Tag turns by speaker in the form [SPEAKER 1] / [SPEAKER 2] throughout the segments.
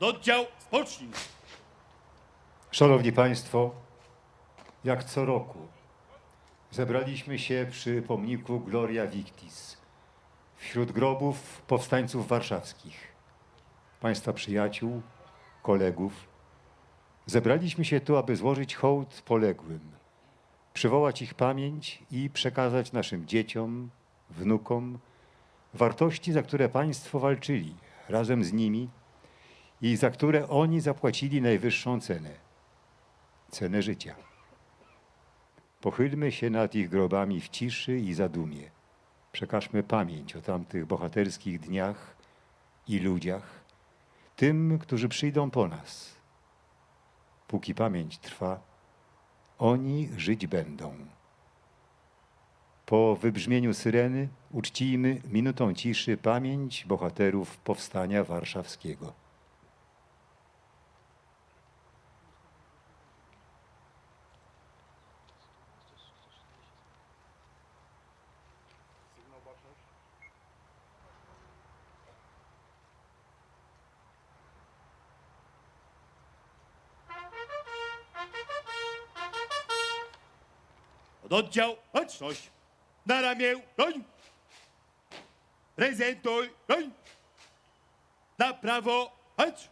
[SPEAKER 1] Oddział spocznij.
[SPEAKER 2] Szanowni Państwo, jak co roku zebraliśmy się przy pomniku Gloria Victis wśród grobów powstańców warszawskich, Państwa przyjaciół, kolegów. Zebraliśmy się tu, aby złożyć hołd poległym, przywołać ich pamięć i przekazać naszym dzieciom, wnukom wartości, za które Państwo walczyli razem z nimi i za które oni zapłacili najwyższą cenę cenę życia. Pochylmy się nad ich grobami w ciszy i zadumie. Przekażmy pamięć o tamtych bohaterskich dniach i ludziach, tym, którzy przyjdą po nas. Póki pamięć trwa, oni żyć będą. Po wybrzmieniu syreny uczcijmy minutą ciszy pamięć bohaterów powstania warszawskiego.
[SPEAKER 1] Oddział baczność. Na ramię broń. Prezentuj broń. Na prawo patrz.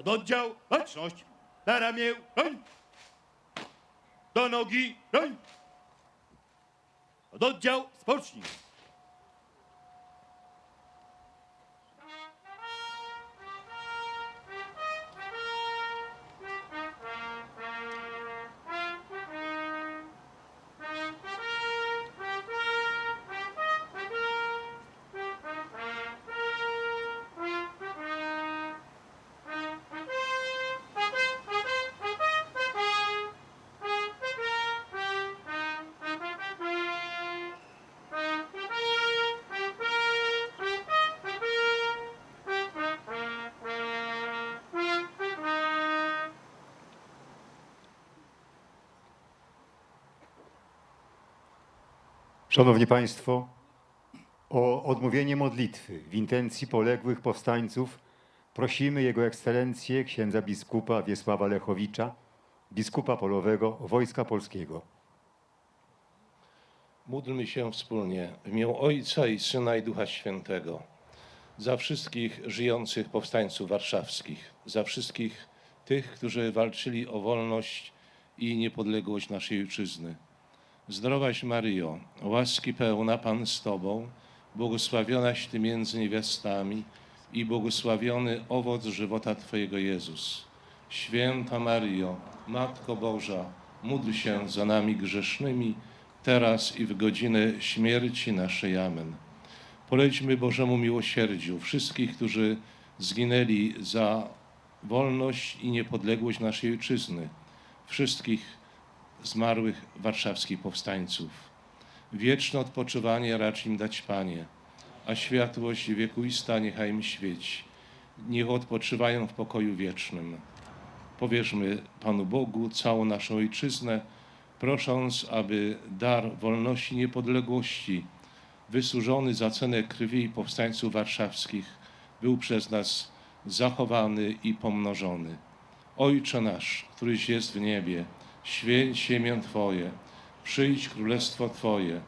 [SPEAKER 1] Od oddział, baczność. Na ramię, broń. Do nogi, broń. Od oddział, spocznij.
[SPEAKER 2] Szanowni Państwo, o odmówienie modlitwy w intencji poległych powstańców prosimy Jego Ekscelencję księdza biskupa Wiesława Lechowicza, biskupa polowego Wojska Polskiego.
[SPEAKER 3] Módlmy się wspólnie w imię Ojca i Syna i Ducha Świętego za wszystkich żyjących powstańców warszawskich, za wszystkich tych, którzy walczyli o wolność i niepodległość naszej ojczyzny. Zdrowaś Maryjo, łaski pełna Pan z Tobą, błogosławionaś Ty między niewiastami i błogosławiony owoc żywota Twojego Jezus. Święta Maryjo, Matko Boża, módl się za nami grzesznymi, teraz i w godzinę śmierci naszej. Amen. Polećmy Bożemu miłosierdziu wszystkich, którzy zginęli za wolność i niepodległość naszej ojczyzny, wszystkich zmarłych warszawskich powstańców. Wieczne odpoczywanie racz im dać, Panie, a światłość wiekuista niechaj im świeci. Niech odpoczywają w pokoju wiecznym. Powierzmy Panu Bogu całą naszą ojczyznę, prosząc, aby dar wolności i niepodległości, wysłużony za cenę krwi powstańców warszawskich, był przez nas zachowany i pomnożony. Ojcze nasz, któryś jest w niebie, święć się imię Twoje, przyjdź królestwo Twoje,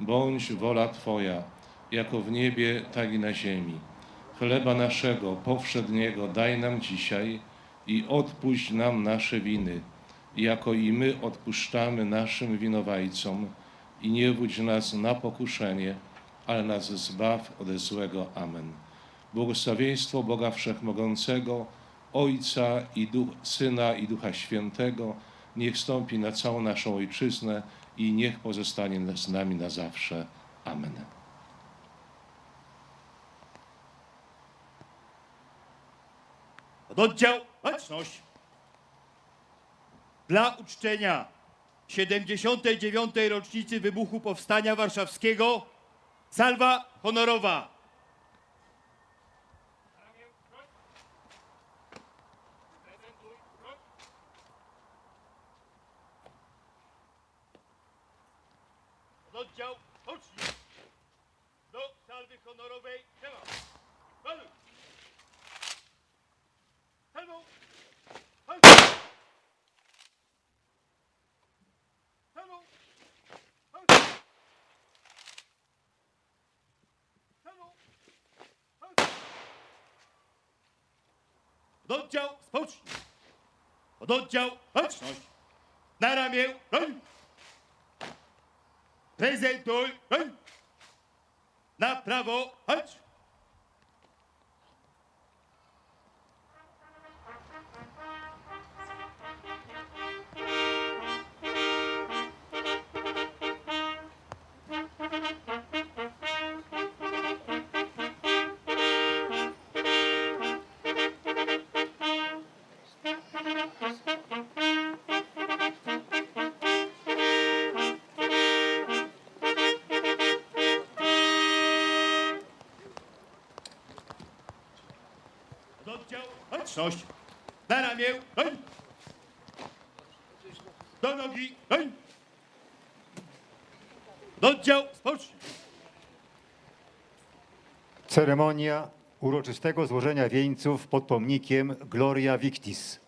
[SPEAKER 3] bądź wola Twoja, jako w niebie, tak i na ziemi. Chleba naszego powszedniego daj nam dzisiaj i odpuść nam nasze winy, jako i my odpuszczamy naszym winowajcom i nie wódź nas na pokuszenie, ale nas zbaw ode złego. Amen. Błogosławieństwo Boga Wszechmogącego, Ojca i Duch, Syna i Ducha Świętego, niech stąpi na całą naszą Ojczyznę i niech pozostanie z nami na zawsze. Amen.
[SPEAKER 1] Od oddział, baczność. Dla uczczenia 79. rocznicy wybuchu Powstania Warszawskiego salwa honorowa. Oddział, pocznij. Do salwy honorowej trzeba. Paluj. Salwą. Salwą. Salwą. Oddział. Od oddział, baczność. Na ramię, broń. Prezentuj. Na prawo, chodź. Od oddział, spocznij.
[SPEAKER 2] Ceremonia uroczystego złożenia wieńców pod pomnikiem Gloria Victis.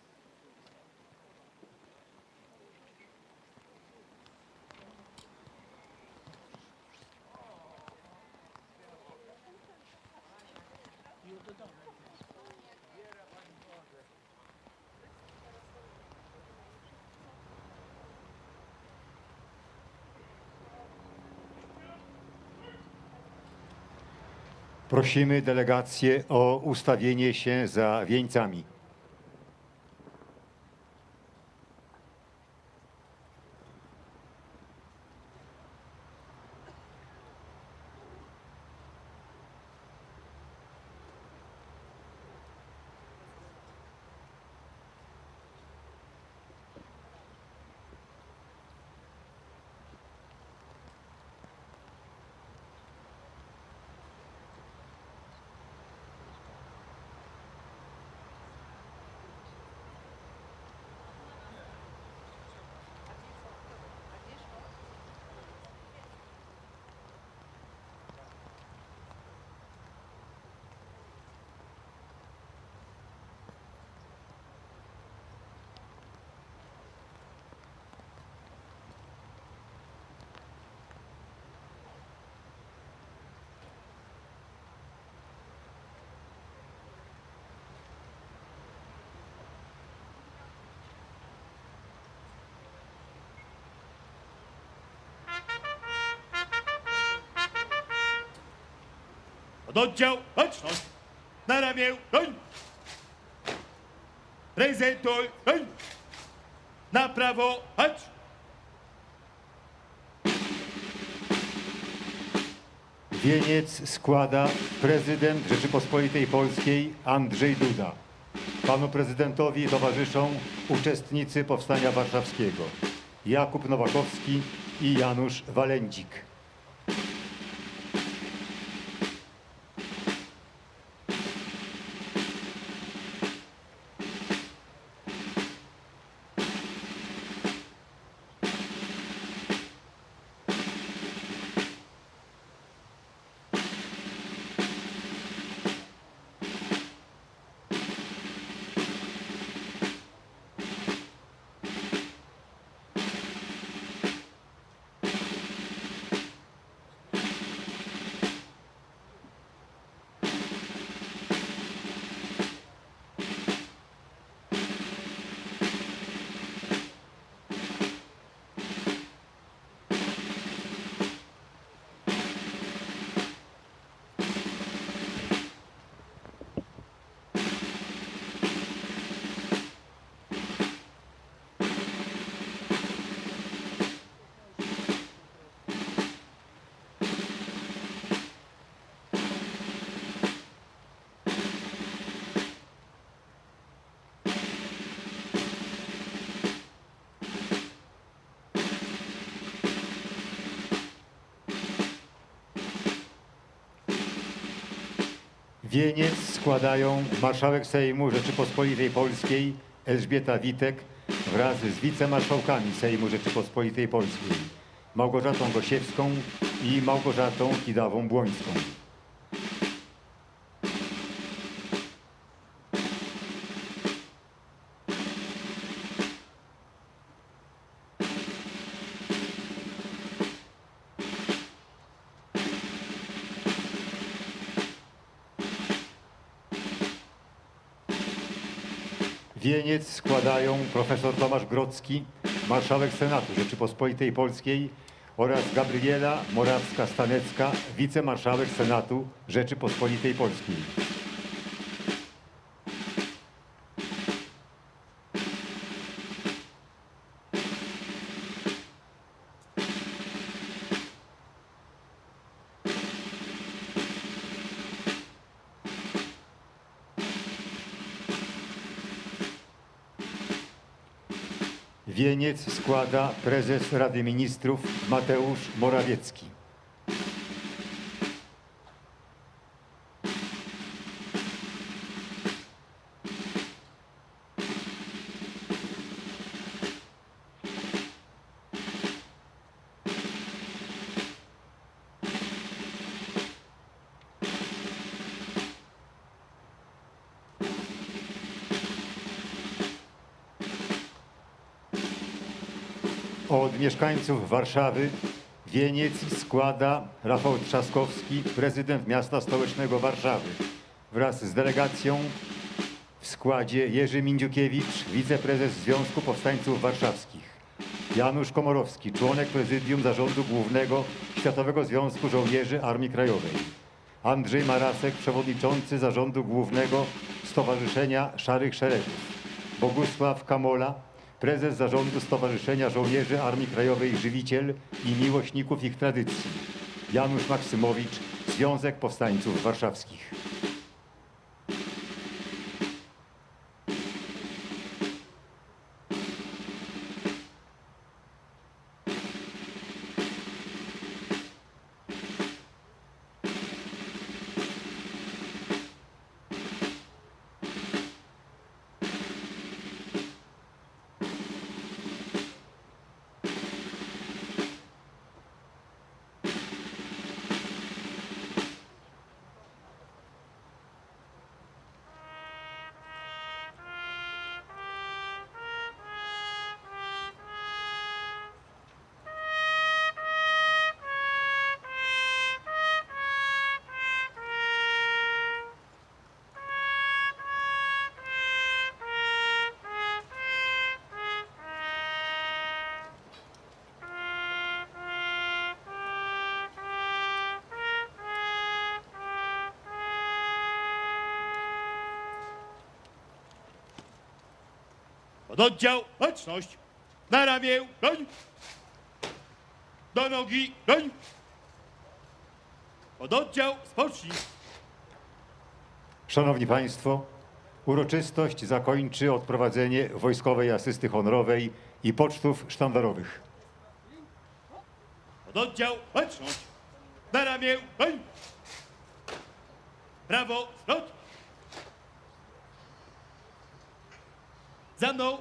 [SPEAKER 2] Prosimy delegację o ustawienie się za wieńcami.
[SPEAKER 1] Baczność. Na ramię, broń. Prezentuj, broń. Na prawo, patrz.
[SPEAKER 2] Wieniec składa prezydent Rzeczypospolitej Polskiej Andrzej Duda. Panu prezydentowi towarzyszą uczestnicy Powstania Warszawskiego Jakub Nowakowski i Janusz Walędzik. Wieniec składają marszałek Sejmu Rzeczypospolitej Polskiej Elżbieta Witek wraz z wicemarszałkami Sejmu Rzeczypospolitej Polskiej Małgorzatą Gosiewską i Małgorzatą Kidawą-Błońską. Wieniec składają profesor Tomasz Grodzki, marszałek Senatu Rzeczypospolitej Polskiej oraz Gabriela Morawska-Stanecka, wicemarszałek Senatu Rzeczypospolitej Polskiej. Składa prezes Rady Ministrów Mateusz Morawiecki. Mieszkańców Warszawy wieniec składa Rafał Trzaskowski, prezydent miasta stołecznego Warszawy. Wraz z delegacją w składzie Jerzy Mindziukiewicz, wiceprezes Związku Powstańców Warszawskich, Janusz Komorowski, członek prezydium zarządu głównego Światowego Związku Żołnierzy Armii Krajowej, Andrzej Marasek, przewodniczący zarządu głównego Stowarzyszenia Szarych Szeregów, Bogusław Kamola, prezes zarządu Stowarzyszenia Żołnierzy Armii Krajowej Żywiciel i Miłośników ich tradycji, Janusz Maksymowicz, Związek Powstańców Warszawskich.
[SPEAKER 1] Pododdział, baczność. Na ramię, broń. Do nogi, broń. Pododdział, spocznij.
[SPEAKER 2] Szanowni Państwo, uroczystość zakończy odprowadzenie wojskowej asysty honorowej i pocztów sztandarowych.
[SPEAKER 1] Pododdział, baczność. Na ramię, broń. Prawo, zwrot. Za mną.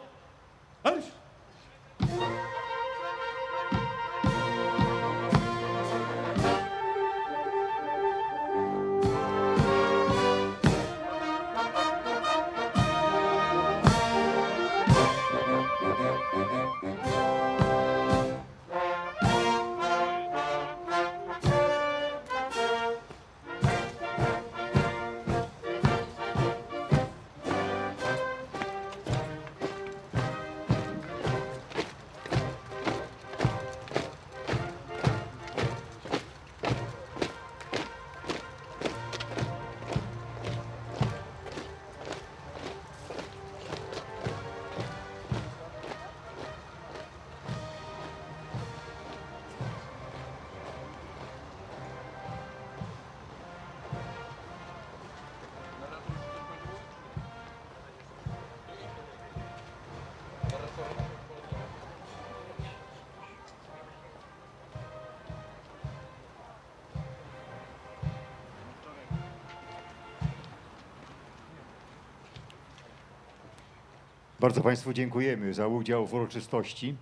[SPEAKER 2] Bardzo Państwu dziękujemy za udział w uroczystości.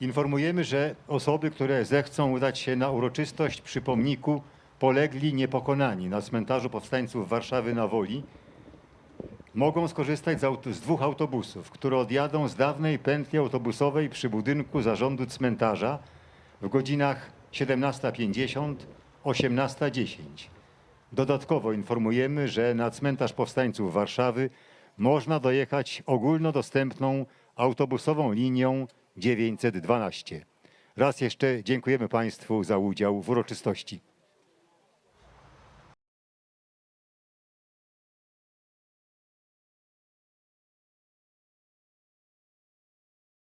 [SPEAKER 2] Informujemy, że osoby, które zechcą udać się na uroczystość przy pomniku polegli niepokonani na cmentarzu powstańców Warszawy na Woli, mogą skorzystać z, aut- z dwóch autobusów, które odjadą z dawnej pętli autobusowej przy budynku zarządu cmentarza w godzinach 17.50, 18.10. Dodatkowo informujemy, że na cmentarz powstańców Warszawy można dojechać ogólnodostępną autobusową linią 912. Raz jeszcze dziękujemy Państwu za udział w uroczystości.